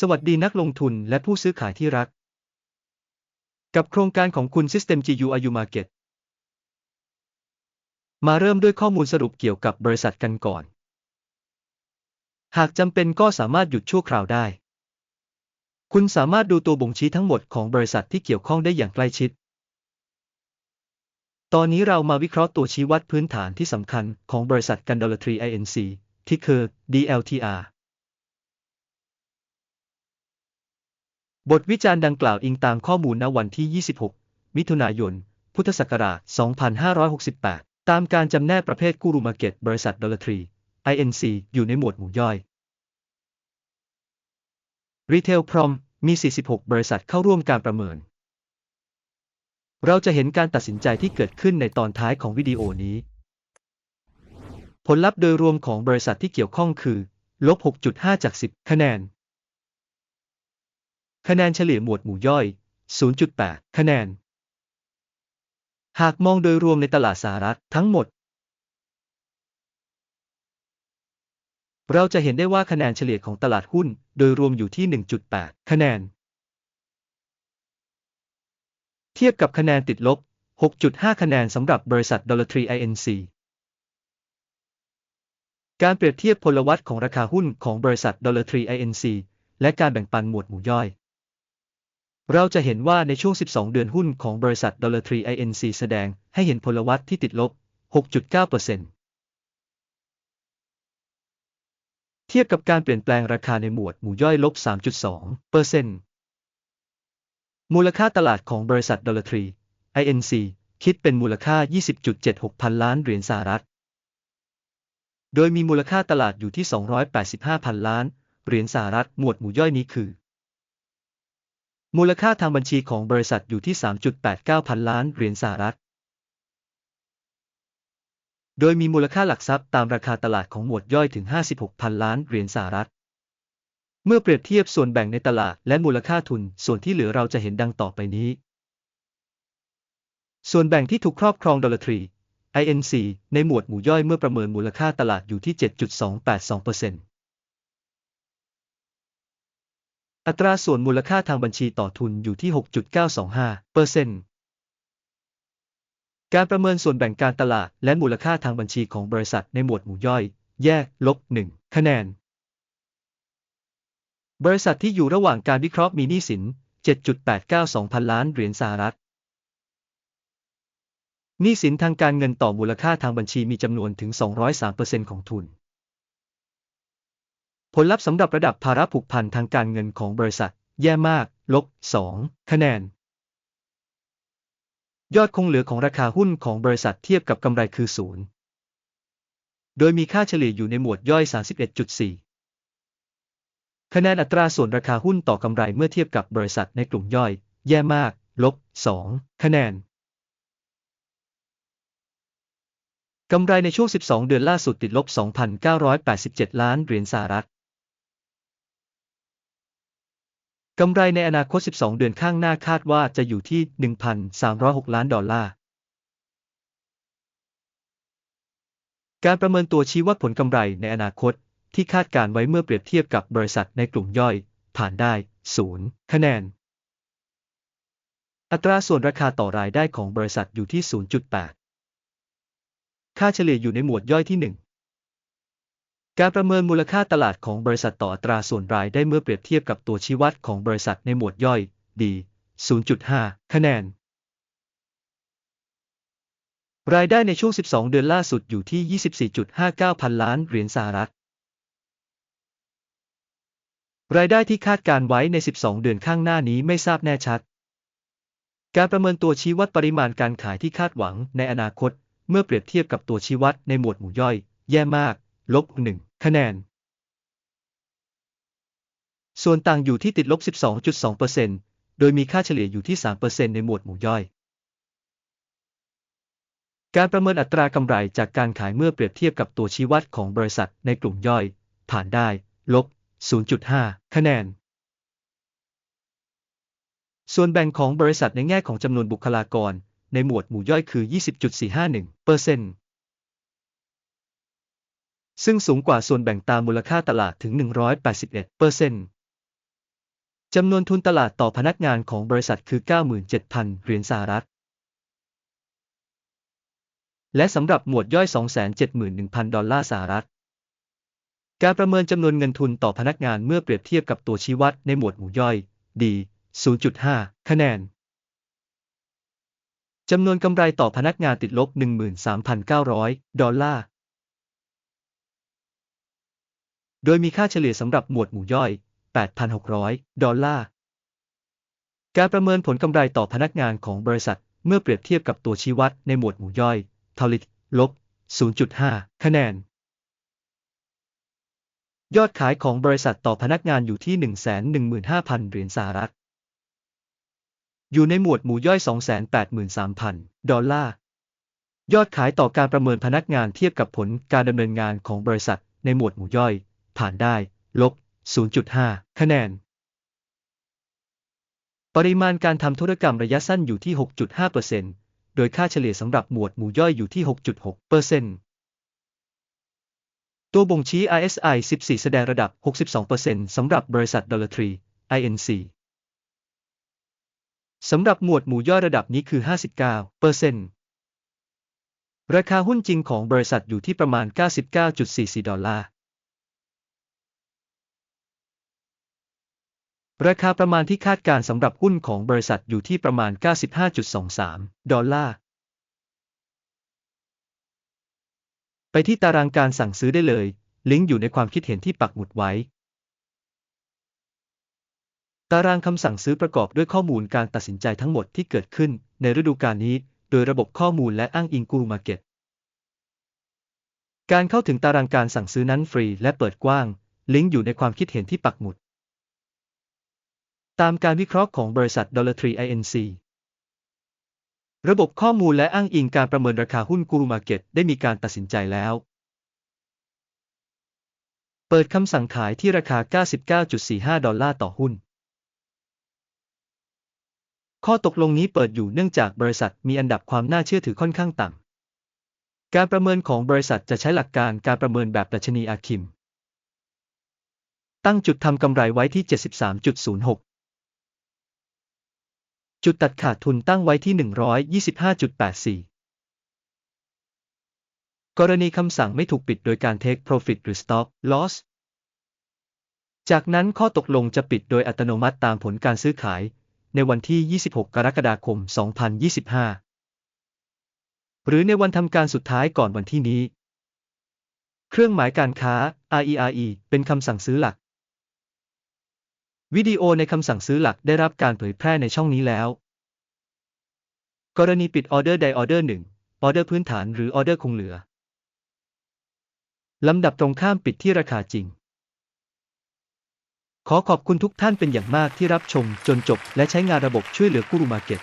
สวัสดีนักลงทุนและผู้ซื้อขายที่รัก กับโครงการของคุณ System GUIU Market มาเริ่มด้วยข้อมูลสรุปเกี่ยวกับบริษัทกันก่อน หากจำเป็นก็สามารถหยุดชั่วคราวได้ คุณสามารถดูตัวบ่งชี้ทั้งหมดของบริษัทที่เกี่ยวข้องได้อย่างใกล้ชิด ตอนนี้เรามาวิเคราะห์ตัวชี้วัดพื้นฐานที่สำคัญของบริษัทกันดอลทรี Inc. ที่คือ DLTR บทวิจารณ์ดังกล่าวอิงตามข้อมูลณวันที่ 26 มิถุนายน พุทธศักราช 2568 ตามการจำแนกประเภทกูรูมาเก็ตบริษัทดอลลาร์ทรี INC อยู่ในหมวดหมู่ย่อย Retail Prom มี 46 บริษัทเข้าร่วมการประเมิน เราจะเห็นการตัดสินใจที่เกิดขึ้นในตอนท้ายของวิดีโอนี้ ผลลัพธ์โดยรวมของบริษัทที่เกี่ยวข้องคือ ลบ 6.5 จาก 10 คะแนน คะแนนเฉลี่ยหมวดหมู่ย่อย 0.8 คะแนน หากมองโดยรวมในตลาดสหรัฐทั้งหมด เราจะเห็นได้ว่าคะแนนเฉลี่ยของตลาดหุ้นโดยรวมอยู่ที่ 1.8 คะแนน เทียบกับคะแนนติดลบ 6.5 คะแนนสำหรับบริษัท Dollar Tree Inc. การเปรียบเทียบพลวัตของราคาหุ้นของบริษัท Dollar Tree Inc. และการแบ่งปันหมวดหมู่ย่อย เราจะเห็นว่าในช่วง 12 เดือนหุ้นของบริษัท Dollar Tree Inc. แสดงให้เห็นพลวัตที่ติดลบ 6.9%เทียบกับการเปลี่ยนแปลงราคาในหมวดหมู่ย่อยลบ 3.2%มูลค่าตลาดของบริษัท Dollar Tree Inc. คิดเป็นมูลค่า 20.76 พันล้านเหรียญสหรัฐ โดยมีมูลค่าตลาดอยู่ที่ 285 พันล้านเหรียญสหรัฐ หมวดหมู่ย่อยนี้คือ มูลค่าทางบัญชีของบริษัทอยู่ที่ 3.89 พันล้านเหรียญสหรัฐ โดยมีมูลค่าหลักทรัพย์ตามราคาตลาดของหมวดย่อยถึง 56 พันล้านเหรียญสหรัฐ เมื่อเปรียบเทียบส่วนแบ่งในตลาดและมูลค่าทุน ส่วนที่เหลือเราจะเห็นดังต่อไปนี้ ส่วนแบ่งที่ถูกครอบครองดอลลาร์ทรี INC ในหมวดหมู่ย่อยเมื่อประเมินมูลค่าตลาดอยู่ที่ 7.282% อัตราส่วนมูลค่าทางบัญชีต่อทุนอยู่ที่ 6.925%การประเมินส่วนแบ่งการตลาดและมูลค่าทางบัญชีของบริษัทในหมวดหมู่ย่อย แยก ลบ 1 คะแนน บริษัทที่อยู่ระหว่างการวิเคราะห์มีหนี้สิน 7.892 พันล้านเหรียญสหรัฐ หนี้สินทางการเงินต่อมูลค่าทางบัญชีมีจำนวนถึง 203%ของทุน ผลลัพธ์สำหรับระดับภาระผูกพันทางการเงินของบริษัท แย่มาก ลบ 2 คะแนน ยอดคงเหลือของราคาหุ้นของบริษัทเทียบกับกำไรคือศูนย์โดยมีค่าเฉลี่ยอยู่ในหมวดย่อย 31.4 คะแนนอัตราส่วนราคาหุ้นต่อกำไรเมื่อเทียบกับบริษัทในกลุ่มย่อย แย่มาก ลบ 2 คะแนนกำไรในช่วง 12 เดือนล่าสุดติดลบ 2,987 ล้านเหรียญสหรัฐ กำไรในอนาคต 12 เดือนข้างหน้าคาดว่าจะอยู่ที่ 1,306 ล้านดอลลาร์ การประเมินตัวชี้วัดผลกำไรในอนาคตที่คาดการไว้เมื่อเปรียบเทียบกับบริษัทในกลุ่มย่อย ผ่านได้ 0 คะแนน อัตราส่วนราคาต่อรายได้ของบริษัทอยู่ที่ 0.8 ค่าเฉลี่ยอยู่ในหมวดย่อยที่ 1 การประเมินมูลค่าตลาดของบริษัทต่ออัตราส่วนรายได้เมื่อเปรียบเทียบกับตัวชี้วัดของบริษัทในหมวดย่อย D 0.5 คะแนน รายได้ในช่วง 12 เดือนล่าสุดอยู่ที่ 24.59 พันล้านเหรียญสหรัฐ รายได้ที่คาดการไว้ใน 12 เดือนข้างหน้านี้ไม่ทราบแน่ชัด การประเมินตัวชี้วัดปริมาณการขายที่คาดหวังในอนาคต เมื่อเปรียบเทียบกับตัวชี้วัดในหมวดหมู่ย่อย แย่มากลบ1 คะแนน ส่วนต่างอยู่ที่ติดลบ 12.2%โดยมีค่าเฉลี่ยอยู่ที่ 3%ในหมวดหมู่ย่อย การประเมินอัตรากำไรจากการขายเมื่อเปรียบเทียบกับตัวชี้วัดของบริษัทในกลุ่มย่อย ผ่านได้ ลบ 0.5 คะแนน ส่วนแบ่งของบริษัทในแง่ของจำนวนบุคลากร ในหมวดหมู่ย่อยคือ 20.451% ซึ่งสูงกว่าส่วนแบ่งตามมูลค่าตลาดถึง 181%เปอร์เซ็นต์จำนวนทุนตลาดต่อพนักงานของบริษัทคือ 97,000 เหรียญสหรัฐ และสำหรับหมวดย่อย 271,000 ดอลลาร์สหรัฐ การประเมินจำนวนเงินทุนต่อพนักงานเมื่อเปรียบเทียบกับตัวชี้วัดในหมวดหมู่ย่อย D 0.5 คะแนนจำนวนกำไรต่อพนักงานติดลบ 13,900 ดอลลาร์ โดยมีค่าเฉลี่ยสำหรับหมวดหมู่ย่อย 8,600 ดอลลาร์ การประเมินผลกำไรต่อพนักงานของบริษัท เมื่อเปรียบเทียบกับตัวชี้วัดในหมวดหมู่ย่อยทอลิตลบ 0.5 คะแนน ยอดขายของบริษัทต่อพนักงานอยู่ที่ 115,000 เหรียญสหรัฐ อยู่ในหมวดหมู่ย่อย 283,000 ดอลลาร์ ยอดขายต่อการประเมินพนักงานเทียบกับผลการดำเนินงานของบริษัทในหมวดหมู่ย่อย ผ่านได้ ลบ 0.5 คะแนน ปริมาณการทำธุรกรรมระยะสั้นอยู่ที่ 6.5%โดยค่าเฉลี่ยสำหรับหมวดหมู่ย่อยอยู่ที่ 6.6%ตัวบ่งชี้ RSI 14 แสดงระดับ 62%สำหรับบริษัท Dollar Tree Inc. สำหรับหมวดหมู่ย่อยระดับนี้คือ 59%ราคาหุ้นจริงของบริษัทอยู่ที่ประมาณ 99.44 ดอลลาร์ ราคาประมาณที่คาดการสำหรับหุ้นของบริษัทอยู่ที่ประมาณ 95.23 ดอลลาร์ ไปที่ตารางการสั่งซื้อได้เลย ลิงก์อยู่ในความคิดเห็นที่ปักหมุดไว้ ตารางคำสั่งซื้อประกอบด้วยข้อมูลการตัดสินใจทั้งหมดที่เกิดขึ้นในฤดูกาลนี้ โดยระบบข้อมูลและอ้างอิงกูมาเก็ต การเข้าถึงตารางการสั่งซื้อนั้นฟรีและเปิดกว้าง ลิงก์อยู่ในความคิดเห็นที่ปักหมุด ตามการวิเคราะห์ของบริษัท Dollar Tree Inc. ระบบข้อมูลและอ้างอิงการประเมินราคาหุ้นกูรูมาเก็ตได้มีการตัดสินใจแล้ว เปิดคำสั่งขายที่ราคา 99.45 ดอลลาร์ต่อหุ้น ข้อตกลงนี้เปิดอยู่เนื่องจากบริษัทมีอันดับความน่าเชื่อถือค่อนข้างต่ำ การประเมินของบริษัทจะใช้หลักการการประเมินแบบดัชนีอาคิม ตั้งจุดทำกำไรไว้ที่ 73.06 จุดตัดขาดทุนตั้งไว้ที่ 125.84 กรณีคำสั่งไม่ถูกปิดโดยการ take profit หรือ stop loss จากนั้นข้อตกลงจะปิดโดยอัตโนมัติตามผลการซื้อขาย ในวันที่ 26 กรกฎาคม 2025 หรือในวันทำการสุดท้ายก่อนวันที่นี้ เครื่องหมายการค้า RERE เป็นคำสั่งซื้อหลัก วิดีโอในคำสั่งซื้อหลักได้รับการเผยแพร่ในช่องนี้แล้ว กรณีปิดออเดอร์ใดออเดอร์หนึ่งออเดอร์พื้นฐานหรือออเดอร์คงเหลือ ลำดับตรงข้ามปิดที่ราคาจริง ขอขอบคุณทุกท่านเป็นอย่างมากที่รับชมจนจบและใช้งานระบบช่วยเหลือกูรูมาเก็ต